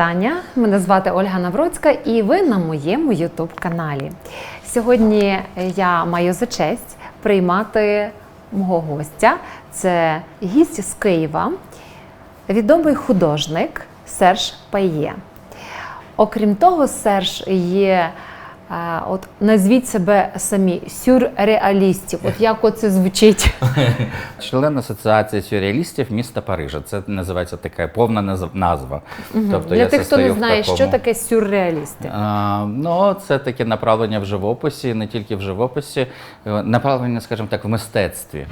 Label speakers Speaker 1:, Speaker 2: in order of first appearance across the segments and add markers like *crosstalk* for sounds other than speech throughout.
Speaker 1: вітання. Мене звати Ольга Навроцька, і ви на моєму Ютуб каналі. Сьогодні я маю за честь приймати мого гостя. Це гість з Києва, відомий художник Серж Пає. Окрім того, Серж є. От назвіть себе самі сюрреалістів. От як оце звучить? *laughs*
Speaker 2: Член Асоціації сюрреалістів міста Парижа. Це називається така повна назв- назва. Тобто
Speaker 1: Для тих, хто не знає, що таке сюрреалісти.
Speaker 2: А, ну, це таке направлення в живописі, не тільки в живописі, е, направлення, скажімо так, в мистецтві.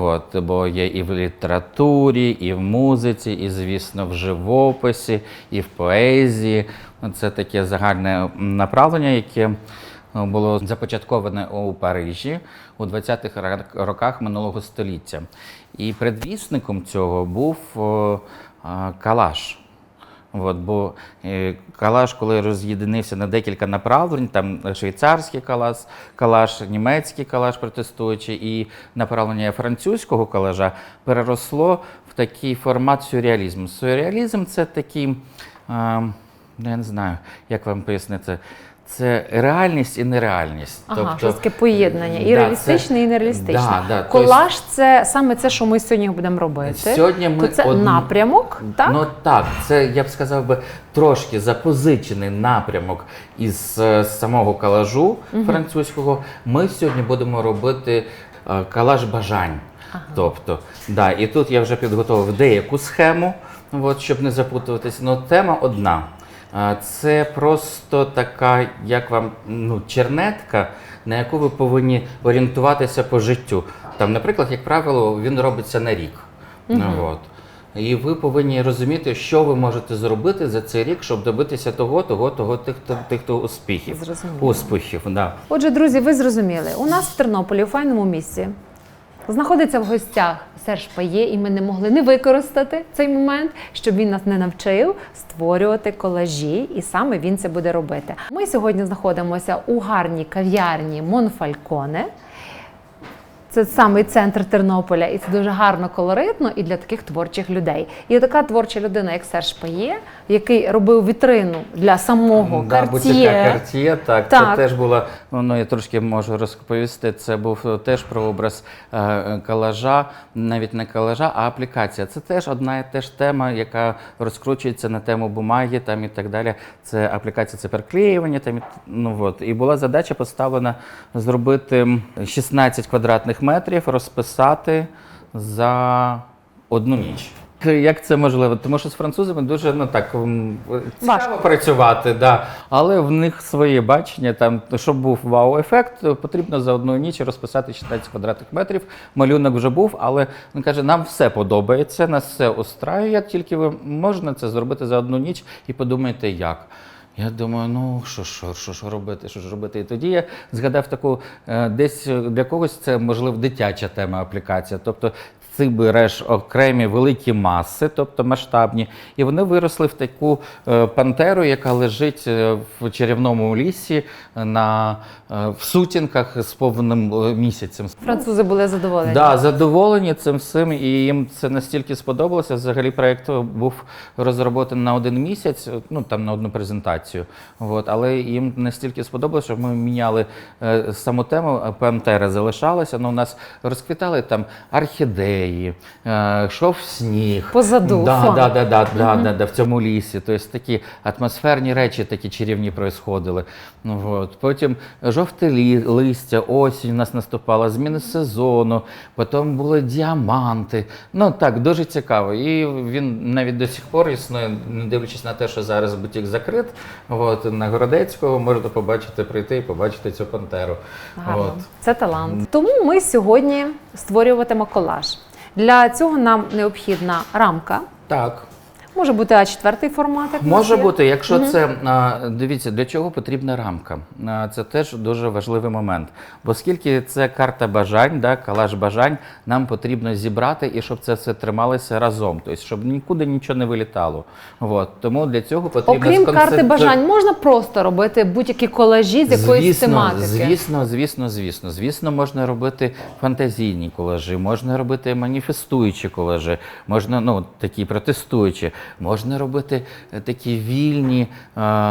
Speaker 2: От, бо є і в літературі, і в музиці, і, звісно, в живописі, і в поезії. Це таке загальне направлення, яке е, було започатковане у Парижі у 20-х роках минулого століття. І предвісником цього був Калаш. От, бо е, калаш, коли роз'єдинився на декілька направлень, там швейцарський калаш, калаш, німецький калаш протестуючий і направлення французького калажа переросло в такий формат сюрреалізму. Сюрреалізм це такий, е, ну, я не знаю, як вам пояснити, це реальність і нереальність.
Speaker 1: Ага, щось таке поєднання. І
Speaker 2: Да,
Speaker 1: реалістичне,
Speaker 2: це-
Speaker 1: і нереалістичне.
Speaker 2: Да, да,
Speaker 1: Колаж це саме це, що ми сьогодні будемо робити.
Speaker 2: Сьогодні ми
Speaker 1: То це
Speaker 2: од-
Speaker 1: напрямок, так?
Speaker 2: Ну так, це я б сказав би трошки запозичений напрямок із е, самого калажу французького. Ми сьогодні будемо робити е, калаж бажань. Тобто, да, і тут я вже підготував деяку схему, от, щоб не запутуватися. Ну, тема одна. Це просто така, як вам ну, чернетка, на яку ви повинні орієнтуватися по життю. Там, наприклад, як правило, він робиться на рік. Ну, от. І ви повинні розуміти, що ви можете зробити за цей рік, щоб добитися того, того, того, тих, тих, тих, тих успіхів.
Speaker 1: Зрозуміло.
Speaker 2: Успіхів, да.
Speaker 1: Отже, друзі, ви зрозуміли, у нас в Тернополі, у файному місці, знаходиться в гостях Серж Пає, і ми не могли не використати цей момент, щоб він нас не навчив створювати колажі, і саме він це буде робити. Ми сьогодні знаходимося у гарній кав'ярні Монфальконе. Це самий центр Тернополя, і це дуже гарно колоритно і для таких творчих людей. І така творча людина, як Серж Пає, який робив вітрину для самого
Speaker 2: Да, будь-яка
Speaker 1: Карт'є.
Speaker 2: Так,
Speaker 1: Так.
Speaker 2: це теж була, ну я трошки можу розповісти, це був теж прообраз е, калажа, навіть не калажа, а аплікація. Це теж одна і теж тема, яка розкручується на тему бумаги там і так далі. Це аплікація, це переклеювання. Там, ну, от. І була задача поставлена зробити м, 16 квадратних метрів, розписати за одну ніч. Як це можливо? Тому що з французами дуже ну так цікаво
Speaker 1: Важко.
Speaker 2: працювати, да. але в них своє бачення. Там, щоб був вау-ефект, потрібно за одну ніч розписати 16 квадратних метрів. Малюнок вже був, але він каже, нам все подобається, нас все устраює, тільки ви можна це зробити за одну ніч і подумайте, як. Я думаю, ну що, ж що, ж робити, що ж робити? І тоді я згадав таку, е, десь для когось це можливо дитяча тема аплікація. Тобто ти береш окремі великі маси, тобто масштабні, і вони виросли в таку е, пантеру, яка лежить е, в чарівному лісі на, е, в сутінках з повним місяцем.
Speaker 1: Французи були задоволені.
Speaker 2: Да, задоволені цим всім, і їм це настільки сподобалося. Взагалі проєкт був розроблений на один місяць, ну там на одну презентацію. От, але їм настільки сподобалося, що ми міняли саму тему, а ПМТР залишалася, але у нас розквітали там орхідеї, е, йшов сніг.
Speaker 1: Позаду,
Speaker 2: Да, да, да, да, да, да, да, в цьому лісі. Тобто такі атмосферні речі такі чарівні происходили. Ну, от. Потім жовте лі- листя, осінь у нас наступала, зміни сезону, потім були діаманти. Ну так, дуже цікаво. І він навіть до сих пор існує, не дивлячись на те, що зараз бутік закрит. От, на Городецького можете побачити, прийти і побачити цю пантеру.
Speaker 1: Гарно.
Speaker 2: От.
Speaker 1: Це талант. Тому ми сьогодні створюватимемо колаж. Для цього нам необхідна рамка.
Speaker 2: Так.
Speaker 1: Може бути А4 формат. Як
Speaker 2: Може бути, якщо це дивіться, для чого потрібна рамка. А, Це теж дуже важливий момент. Бо оскільки це карта бажань, да, калаш бажань, нам потрібно зібрати і щоб це все трималося разом, тобто щоб нікуди нічого не вилітало. От. Тому для цього потрібно
Speaker 1: Окрім карти бажань, можна просто робити будь-які колажі з якоїсь
Speaker 2: звісно,
Speaker 1: тематики.
Speaker 2: Звісно, звісно, звісно. Звісно, можна робити фантазійні колажі, можна робити маніфестуючі колажі, можна ну такі протестуючі. Можна робити е, такі вільні, е,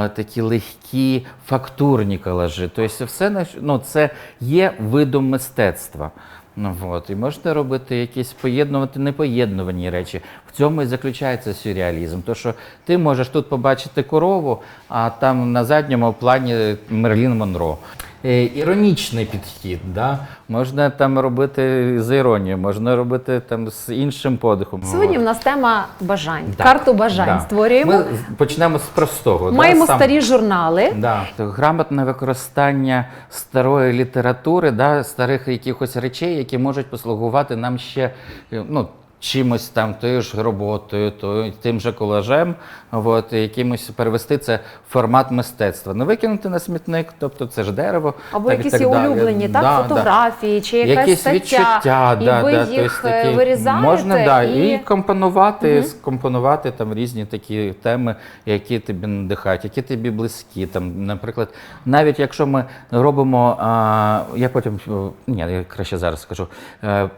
Speaker 2: такі легкі фактурні колажі. Тобто, все ну, це є видом мистецтва. Ну, от. І можна робити якісь поєднувати непоєднувані речі. В цьому і заключається сюрреалізм. То, що ти можеш тут побачити корову, а там на задньому плані Мерлін Монро. Е, Іронічний підхід, да? можна там робити з іронією, можна робити там з іншим подихом.
Speaker 1: Сьогодні в нас тема бажань.
Speaker 2: Да,
Speaker 1: Карту бажань
Speaker 2: да.
Speaker 1: створюємо.
Speaker 2: Ми почнемо з простого.
Speaker 1: Маємо
Speaker 2: да? Сам-
Speaker 1: старі журнали.
Speaker 2: Да. Грамотне використання старої літератури, да, старих якихось речей, які можуть послугувати нам ще е, ну, чимось там, тою ж роботою, то, тим же колажем, от, якимось перевести це в формат мистецтва. Не викинути на смітник, тобто це ж дерево.
Speaker 1: Або
Speaker 2: так
Speaker 1: якісь
Speaker 2: так
Speaker 1: улюблені, так,
Speaker 2: Да, да.
Speaker 1: фотографії, чи якась
Speaker 2: Якісь
Speaker 1: стаття,
Speaker 2: відчуття,
Speaker 1: і
Speaker 2: да,
Speaker 1: ви
Speaker 2: да,
Speaker 1: їх
Speaker 2: тобто
Speaker 1: е,
Speaker 2: такі-
Speaker 1: вирізаєте
Speaker 2: можна да,
Speaker 1: і...
Speaker 2: і компонувати, скомпонувати там різні такі теми, які тобі надихають, які тобі близькі. Там, наприклад, навіть якщо ми робимо, а, я потім ні, я краще зараз скажу, е,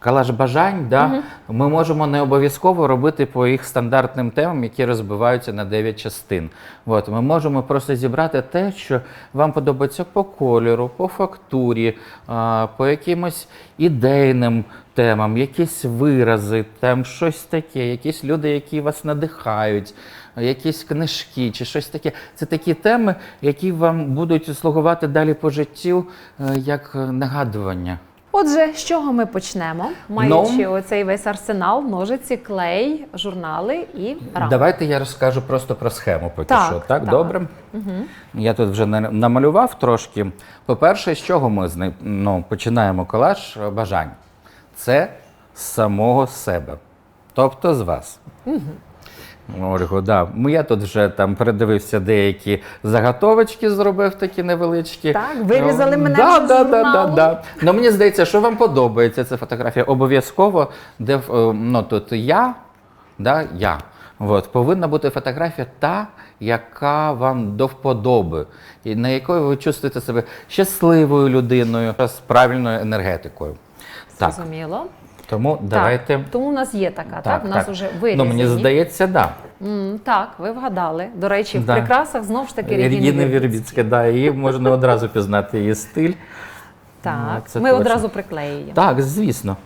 Speaker 2: калаш бажань, да, ми можемо не обов'язково робити по їх стандартним темам, які розбиваються на 9 частин. От, ми можемо просто зібрати те, що вам подобається по кольору, по фактурі, по якимось ідейним темам, якісь вирази, там щось таке, якісь люди, які вас надихають, якісь книжки чи щось таке. Це такі теми, які вам будуть слугувати далі по життю е, як нагадування.
Speaker 1: Отже, з чого ми почнемо? Маючи оцей весь арсенал, ножиці, клей, журнали і рамки.
Speaker 2: Давайте я розкажу просто про схему поки
Speaker 1: Так,
Speaker 2: що. Так,
Speaker 1: так.
Speaker 2: добре? Я тут вже на- намалював трошки. По-перше, з чого ми зна- ну, починаємо колаж бажань? Це з самого себе, тобто з вас. Ольго, да. Я тут вже там передивився деякі заготовочки, зробив такі невеличкі.
Speaker 1: Так, вирізали
Speaker 2: Ну,
Speaker 1: мене
Speaker 2: да,
Speaker 1: з
Speaker 2: да, да, да, да. Ну, мені здається, що вам подобається ця фотографія. Обов'язково, де е, ну, тут я, да, я. От, повинна бути фотографія та, яка вам до вподоби, і на якої ви чувствуєте себе щасливою людиною, з правильною енергетикою. Так,
Speaker 1: Зрозуміло.
Speaker 2: Тому давайте.
Speaker 1: Тому у нас є така, так? У нас вже
Speaker 2: Ну, мені здається, так. Да.
Speaker 1: М, так, ви вгадали. До речі, в
Speaker 2: Да.
Speaker 1: прикрасах знов ж таки
Speaker 2: Регіна. Вірбіцька, да, її можна одразу пізнати її стиль.
Speaker 1: Так,
Speaker 2: це
Speaker 1: ми
Speaker 2: точно.
Speaker 1: одразу приклеїмо.
Speaker 2: Так, звісно.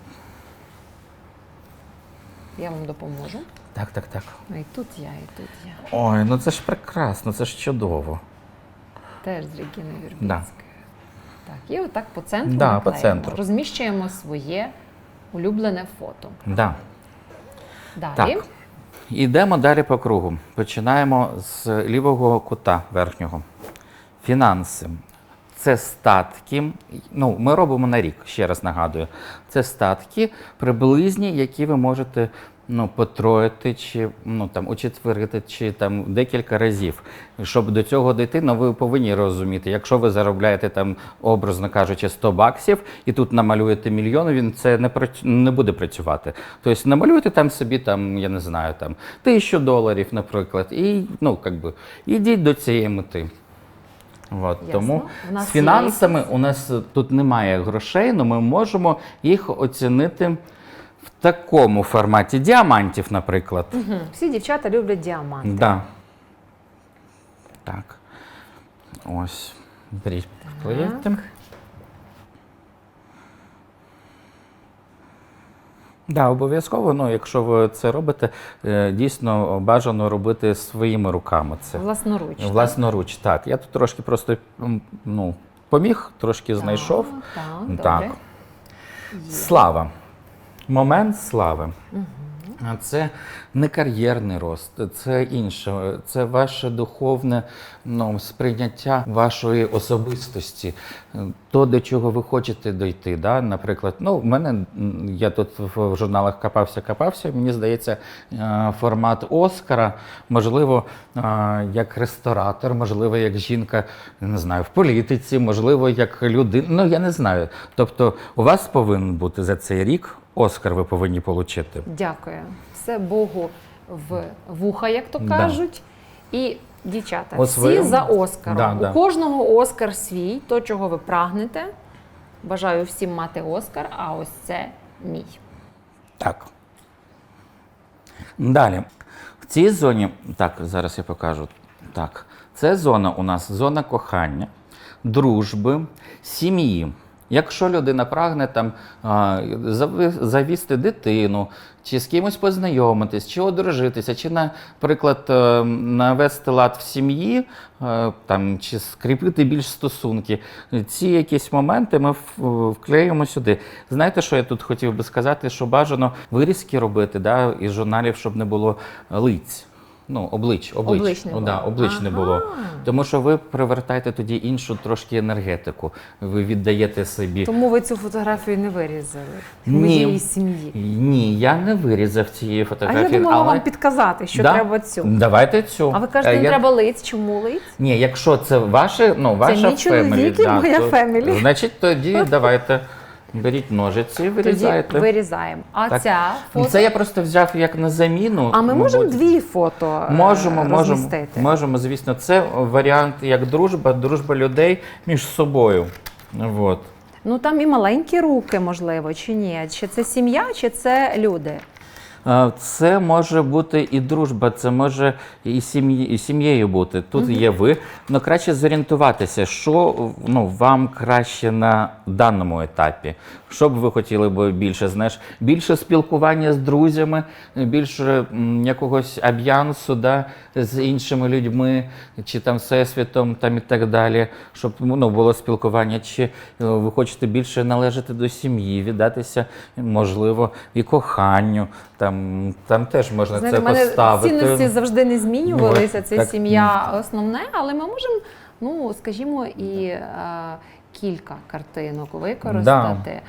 Speaker 1: Я вам допоможу.
Speaker 2: Так, так, так.
Speaker 1: Ну, І тут я, і тут я.
Speaker 2: Ой, ну це ж прекрасно, це ж чудово.
Speaker 1: Теж з Регіни Вірбіцької.
Speaker 2: Да.
Speaker 1: Так, і отак по центру
Speaker 2: Да, по центру.
Speaker 1: розміщуємо своє улюблене фото.
Speaker 2: Да.
Speaker 1: Далі.
Speaker 2: Так. Ідемо далі по кругу. Починаємо з лівого кута верхнього. Фінанси. Це статки. Ну, ми робимо на рік, ще раз нагадую. Це статки приблизні, які ви можете ну, потроїти, чи ну, там, учетверити, чи там декілька разів. Щоб до цього дійти, ну, ви повинні розуміти, якщо ви заробляєте там, образно кажучи, 100 баксів, і тут намалюєте мільйон, він це не, прац- не буде працювати. Тобто намалюйте там собі, там, я не знаю, там, тисячу доларів, наприклад, і ну, как би, ідіть до цієї мети. От,
Speaker 1: Ясно.
Speaker 2: тому
Speaker 1: нас
Speaker 2: з
Speaker 1: є
Speaker 2: фінансами у нас тут немає грошей, але ми можемо їх оцінити в такому форматі діамантів, наприклад.
Speaker 1: Мгм. Всі дівчата люблять діаманти.
Speaker 2: Да. Так. Ось. Беріть, клеїте. Да, обов'язково, ну, якщо ви це робите, е, дійсно бажано робити своїми руками це.
Speaker 1: Власноруч. так?
Speaker 2: Власноруч, так. Я тут трошки просто ну, поміг, трошки знайшов.
Speaker 1: Так,
Speaker 2: Так.
Speaker 1: добре.
Speaker 2: Слава. Момент слави. А Це не кар'єрний рост, це інше. Це ваше духовне ну, сприйняття вашої особистості, то, до чого ви хочете дойти. Да? Наприклад, ну, в мене я тут в журналах копався. Мені здається, е, формат Оскара, можливо, е, як ресторатор, можливо, як жінка, не знаю, в політиці, можливо, як людина. Ну, я не знаю. Тобто, у вас повинен бути за цей рік Оскар, ви повинні отримати.
Speaker 1: Дякую. Все Богу в вуха, як то
Speaker 2: Да.
Speaker 1: кажуть. І дівчата,
Speaker 2: От
Speaker 1: всі
Speaker 2: своєму-
Speaker 1: за Оскаром.
Speaker 2: Да,
Speaker 1: У
Speaker 2: да.
Speaker 1: кожного Оскар свій, то, чого ви прагнете. Бажаю всім мати Оскар, а ось це мій.
Speaker 2: Так. Далі. В цій зоні, так, зараз я покажу. Так, це зона у нас зона кохання, дружби, сім'ї. Якщо людина прагне там завісти дитину, чи з кимось познайомитись, чи одружитися, чи, наприклад, е, навести лад в сім'ї, е, там, чи скріпити більш стосунки, ці якісь моменти ми вклеїмо сюди. Знаєте, що я тут хотів би сказати? Що бажано вирізки робити да, із журналів, щоб не було лиць. Ну, облич, облич.
Speaker 1: Облич не
Speaker 2: О,
Speaker 1: було.
Speaker 2: да, облич не
Speaker 1: Ага.
Speaker 2: було. Тому що ви привертаєте тоді іншу трошки енергетику. Ви віддаєте собі.
Speaker 1: Тому ви цю фотографію не вирізали
Speaker 2: Ні.
Speaker 1: моєї сім'ї.
Speaker 2: Ні, я не вирізав цієї
Speaker 1: А
Speaker 2: фотографії.
Speaker 1: я думала
Speaker 2: але...
Speaker 1: вам підказати, що
Speaker 2: Да?
Speaker 1: треба цю.
Speaker 2: Давайте цю.
Speaker 1: А ви кажете,
Speaker 2: Е,
Speaker 1: не
Speaker 2: я-
Speaker 1: треба лиць. Чому лиць?
Speaker 2: Ні, якщо це ваше, ну, ваша
Speaker 1: мій чоловік і моя
Speaker 2: то,
Speaker 1: фемілі.
Speaker 2: Значить, тоді *laughs* давайте беріть ножиці,
Speaker 1: Тоді вирізаємо. А
Speaker 2: Так.
Speaker 1: ця фото.
Speaker 2: Це я просто взяв як на заміну.
Speaker 1: А ми можемо
Speaker 2: мабуть.
Speaker 1: дві фото е,
Speaker 2: Можемо, можемо,
Speaker 1: розмістити?
Speaker 2: можемо, звісно, це варіант як дружба, дружба людей між собою. Вот.
Speaker 1: Ну там і маленькі руки, можливо, чи ні? Чи це сім'я, чи це люди?
Speaker 2: Це може бути і дружба, це може і сім'ї, і сім'єю бути. Тут є ви. Ну краще зорієнтуватися, що ну, вам краще на даному етапі. Що б ви хотіли би більше? Знаєш, більше спілкування з друзями, більше м, якогось альянсу да, з іншими людьми, чи там всесвітом, там і так далі, щоб ну, було спілкування. Чи е, ви хочете більше належати до сім'ї, віддатися, можливо, і коханню. Там, там теж можна
Speaker 1: Знаєте,
Speaker 2: це
Speaker 1: мене
Speaker 2: поставити.
Speaker 1: цінності завжди не змінювалися.
Speaker 2: Вот,
Speaker 1: Це
Speaker 2: так.
Speaker 1: сім'я основне, але ми можемо, ну скажімо, і е, кілька картинок використати.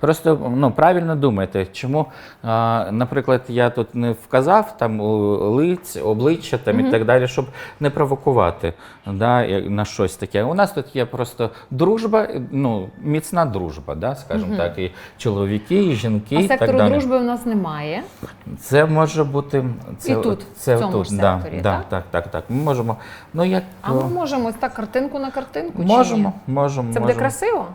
Speaker 2: Просто ну, правильно думайте, чому, а, наприклад, я тут не вказав там лиць, обличчя там, і так далі, щоб не провокувати да, на щось таке. У нас тут є просто дружба, ну, міцна дружба, да, скажімо так, і чоловіки, і жінки,
Speaker 1: А
Speaker 2: і так
Speaker 1: сектору
Speaker 2: далі.
Speaker 1: дружби у нас немає.
Speaker 2: Це може бути це,
Speaker 1: І тут,
Speaker 2: це
Speaker 1: в цьому
Speaker 2: тут,
Speaker 1: ж
Speaker 2: да,
Speaker 1: секторі,
Speaker 2: да,
Speaker 1: так?
Speaker 2: так, так, так. Ми можемо. Ну, як,
Speaker 1: А ми можемо ось так картинку на картинку. чи ні?
Speaker 2: можемо.
Speaker 1: Це буде
Speaker 2: можемо.
Speaker 1: красиво.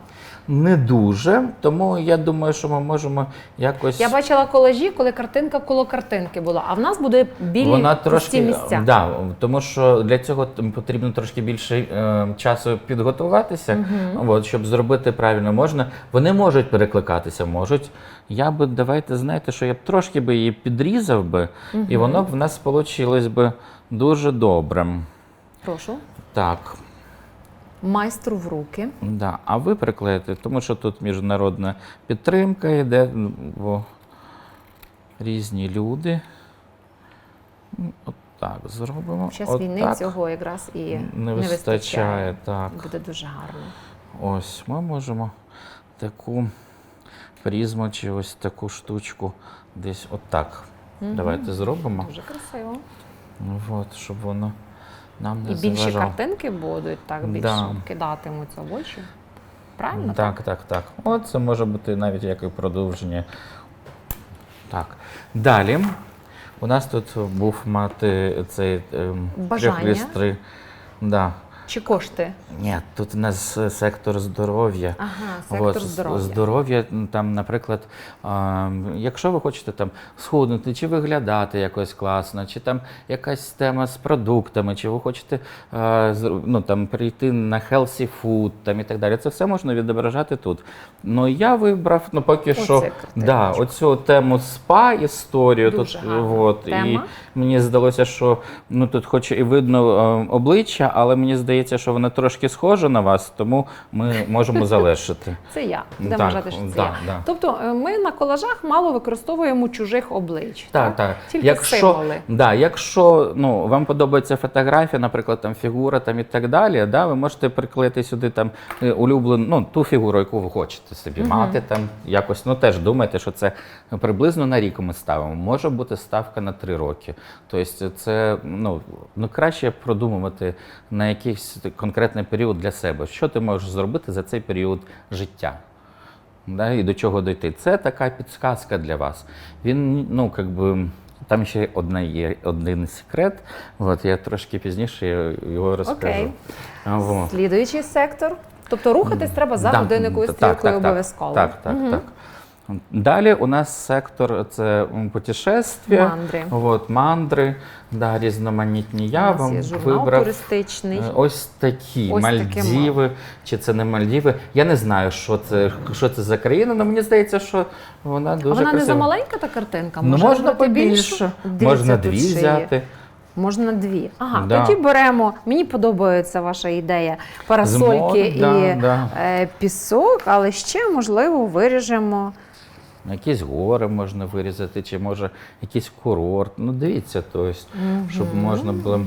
Speaker 2: Не дуже, тому я думаю, що ми можемо якось.
Speaker 1: Я бачила колажі, коли картинка коло картинки була, а в нас буде білі
Speaker 2: Вона трошки
Speaker 1: місця.
Speaker 2: Да, тому що для цього потрібно трошки більше е, часу підготуватися, от, щоб зробити правильно можна. Вони можуть перекликатися, можуть. Я би давайте знаєте, що я б трошки би її підрізав би, і воно б в нас вийшло би дуже добре.
Speaker 1: Прошу.
Speaker 2: Так.
Speaker 1: Майстру в руки.
Speaker 2: Да. А ви приклеїте, тому що тут міжнародна підтримка йде, ну, бо різні люди. Ну, От так зробимо.
Speaker 1: В час
Speaker 2: От
Speaker 1: війни
Speaker 2: так.
Speaker 1: цього якраз і
Speaker 2: не
Speaker 1: не
Speaker 2: вистачає.
Speaker 1: вистачає.
Speaker 2: Так.
Speaker 1: Буде дуже гарно.
Speaker 2: Ось ми можемо таку призму чи ось таку штучку десь отак. Давайте зробимо.
Speaker 1: Дуже красиво.
Speaker 2: От, щоб воно нам не
Speaker 1: І більші
Speaker 2: заважав.
Speaker 1: картинки будуть так більше
Speaker 2: Да.
Speaker 1: кидатимуться в очі. Правильно?
Speaker 2: Так, так, так. От це може бути навіть як і продовження. Так. Далі. У нас тут був мати цей ем,
Speaker 1: Бажання.
Speaker 2: трьохлістри. Да.
Speaker 1: Чи кошти?
Speaker 2: Ні, тут у нас е, сектор здоров'я.
Speaker 1: Ага, сектор
Speaker 2: От,
Speaker 1: здоров'я.
Speaker 2: Здоров'я, там, наприклад, якщо ви хочете там схуднути, чи виглядати якось класно, чи там якась тема з продуктами, чи ви хочете ну, там, прийти на healthy food там, і так далі, це все можна відображати тут. Ну я вибрав ну, поки
Speaker 1: Оце
Speaker 2: що да, оцю тему спа історію.
Speaker 1: Дуже
Speaker 2: Тут,
Speaker 1: гарна
Speaker 2: от, і мені здалося, що ну, тут хоч і видно е, обличчя, але мені здається, що вона трошки схожа на вас, тому ми можемо залишити. *laughs*
Speaker 1: Це я. Будемо
Speaker 2: Так,
Speaker 1: вважати, що це
Speaker 2: да,
Speaker 1: я.
Speaker 2: да.
Speaker 1: Тобто е, ми на колажах мало використовуємо чужих облич.
Speaker 2: Так, так.
Speaker 1: Тільки
Speaker 2: якщо,
Speaker 1: символи.
Speaker 2: да, якщо ну, вам подобається фотографія, наприклад, там фігура там, і так далі, да, ви можете приклеїти сюди там е, улюблену, ну, ту фігуру, яку ви хочете собі мати. Там, якось, ну, теж думайте, що це приблизно на рік ми ставимо. Може бути ставка на три роки. Тобто це ну, ну, краще продумувати на якийсь конкретний період для себе. Що ти можеш зробити за цей період життя? да, і до чого дойти. Це така підсказка для вас. Він, ну, как би, там ще одна є один секрет. От я трошки пізніше його розкажу.
Speaker 1: Окей. Слідуючий сектор. Тобто рухатись треба за
Speaker 2: Да,
Speaker 1: годинниковою стрілкою
Speaker 2: так, так.
Speaker 1: обов'язково.
Speaker 2: Так, так, так. Далі у нас сектор це путешествия,
Speaker 1: Мандри.
Speaker 2: От, мандри, да, різноманітні. Я вам
Speaker 1: є журнал
Speaker 2: вибрав
Speaker 1: туристичний.
Speaker 2: е, ось такі
Speaker 1: Ось таке
Speaker 2: Мальдіви, чи це не Мальдіви. Я не знаю, що це, що це за країна, але мені здається, що вона дуже
Speaker 1: а вона не
Speaker 2: красива.
Speaker 1: замаленька та картинка?
Speaker 2: Ну, можна побільше, можна дві
Speaker 1: є.
Speaker 2: взяти.
Speaker 1: Можна дві. Ага,
Speaker 2: Да.
Speaker 1: тоді беремо. Мені подобається ваша ідея. Парасольки
Speaker 2: Змор, да,
Speaker 1: і
Speaker 2: да.
Speaker 1: Е, пісок, але ще можливо виріжемо.
Speaker 2: Якісь гори можна вирізати, чи може якийсь курорт. Ну, дивіться, то есть, щоб можна було.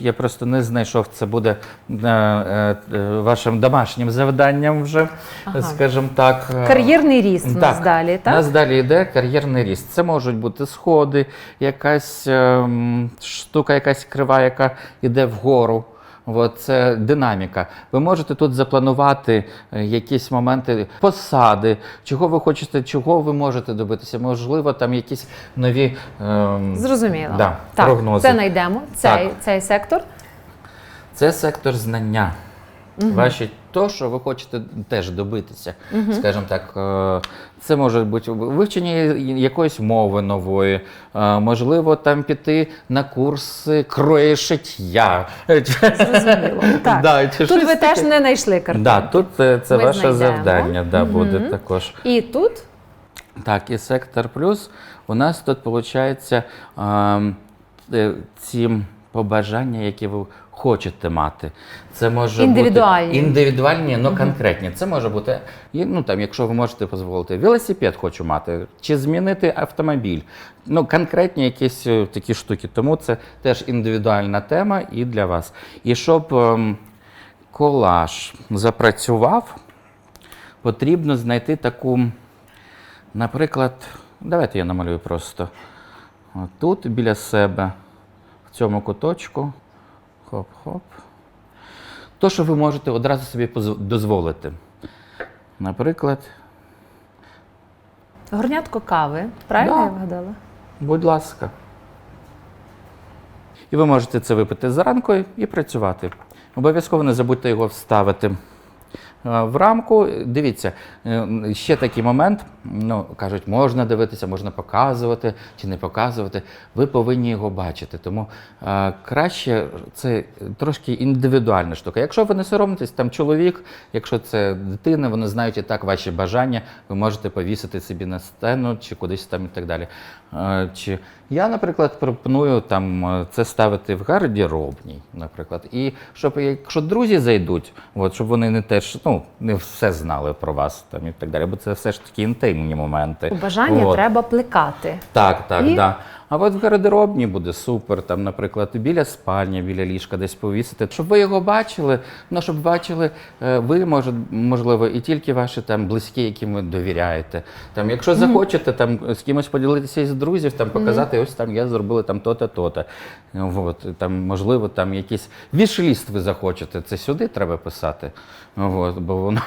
Speaker 2: Я просто не знайшов, це буде е, е, е, вашим домашнім завданням вже,
Speaker 1: Ага.
Speaker 2: скажімо так. Е,
Speaker 1: Кар'єрний ріст у нас далі, так?
Speaker 2: нас далі йде кар'єрний ріст. Це можуть бути сходи, якась ем, штука, якась крива, яка йде вгору. От, це динаміка. Ви можете тут запланувати е, якісь моменти посади, чого ви хочете, чого ви можете добитися. Можливо, там якісь нові ем,
Speaker 1: Зрозуміло.
Speaker 2: Да,
Speaker 1: так,
Speaker 2: прогнози.
Speaker 1: це знайдемо. Цей, цей сектор.
Speaker 2: Це сектор знання. Ваші то, що ви хочете теж добитися, скажімо так, е, це може бути вивчення якоїсь мови нової, е, можливо, там піти на курси крої шиття.
Speaker 1: Зрозуміло. *laughs* Так.
Speaker 2: Да,
Speaker 1: Тут ви теж не знайшли картинки.
Speaker 2: Да, тут е, це
Speaker 1: Ми
Speaker 2: ваше
Speaker 1: знайдемо.
Speaker 2: завдання да, буде
Speaker 1: Мгм.
Speaker 2: також.
Speaker 1: І тут
Speaker 2: Так, і сектор плюс у нас тут виходить ці побажання, які ви хочете мати. Це може
Speaker 1: Індивідуальні.
Speaker 2: бути індивідуальні, але конкретні. Це може бути, ну там, якщо ви можете дозволити, велосипед хочу мати, чи змінити автомобіль. Ну, конкретні якісь е, такі штуки. Тому це теж індивідуальна тема і для вас. І щоб ем, колаж запрацював, потрібно знайти таку. Наприклад, давайте я намалюю просто тут біля себе, в цьому куточку. Хоп-хоп. То, що ви можете одразу собі дозволити. Наприклад,
Speaker 1: горнятко кави. Правильно
Speaker 2: Да.
Speaker 1: я вгадала?
Speaker 2: будь ласка. І ви можете це випити зранку і працювати. Обов'язково не забудьте його вставити в рамку. Дивіться, е, ще такий момент. Ну, кажуть, можна дивитися, можна показувати чи не показувати. Ви повинні його бачити. Тому е, краще це трошки індивідуальна штука. Якщо ви не соромитесь, там чоловік, якщо це дитина, вони знають і так ваші бажання, ви можете повісити собі на стену чи кудись там і так далі. Е, Чи я, наприклад, пропоную там е, це ставити в гардеробній, наприклад, і щоб якщо друзі зайдуть, от щоб вони не теж ну не все знали про вас там і так далі, бо це все ж таки інтимні моменти.
Speaker 1: Бажання
Speaker 2: От.
Speaker 1: треба плекати.
Speaker 2: Так, так,
Speaker 1: І-
Speaker 2: да. А от в гардеробні буде супер, там, наприклад, біля спальні, біля ліжка десь повісити, щоб ви його бачили, ну щоб бачили е, ви, може, можливо, і тільки ваші там близькі, яким ви довіряєте. Там, якщо захочете там з кимось поділитися із друзів, там показати, ось там я зробила там то-то, то-то. От, там, можливо, там якийсь вішліст ви захочете. Це сюди треба писати. От, бо воно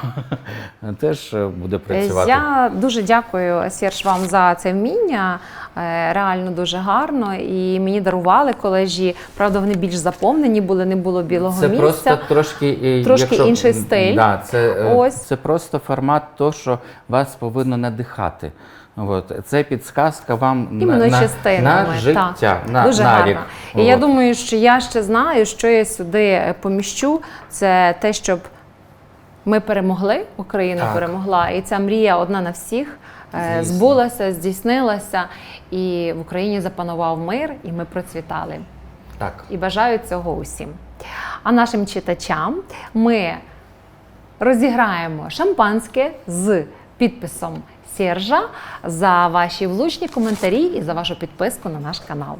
Speaker 2: *laughs* теж буде працювати.
Speaker 1: Я дуже дякую, Серж, вам за це вміння. Е, Реально дуже гарно. І мені дарували колежі. Правда, вони більш заповнені були, не було білого
Speaker 2: Це
Speaker 1: місця.
Speaker 2: просто трошки, е,
Speaker 1: Трошки інший стиль.
Speaker 2: Да, це, е,
Speaker 1: Ось.
Speaker 2: це просто формат того, що вас повинно надихати. От. Це підсказка вам
Speaker 1: Іменно
Speaker 2: на, на,
Speaker 1: частинами.
Speaker 2: на життя,
Speaker 1: так.
Speaker 2: на,
Speaker 1: Дуже
Speaker 2: на
Speaker 1: гарно.
Speaker 2: рік.
Speaker 1: І я думаю, що я ще знаю, що я сюди поміщу. Це те, щоб ми перемогли, Україна
Speaker 2: Так.
Speaker 1: перемогла, і ця мрія одна на всіх. е,
Speaker 2: Звісно.
Speaker 1: Збулася, здійснилася, і в Україні запанував мир, і ми процвітали.
Speaker 2: Так.
Speaker 1: І бажаю цього усім. А нашим читачам ми розіграємо шампанське з підписом Сержа за ваші влучні коментарі і за вашу підписку на наш канал.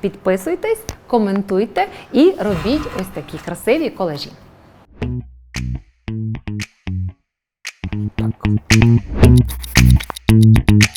Speaker 1: Підписуйтесь, коментуйте і робіть ось такі красиві колежі. Thank you.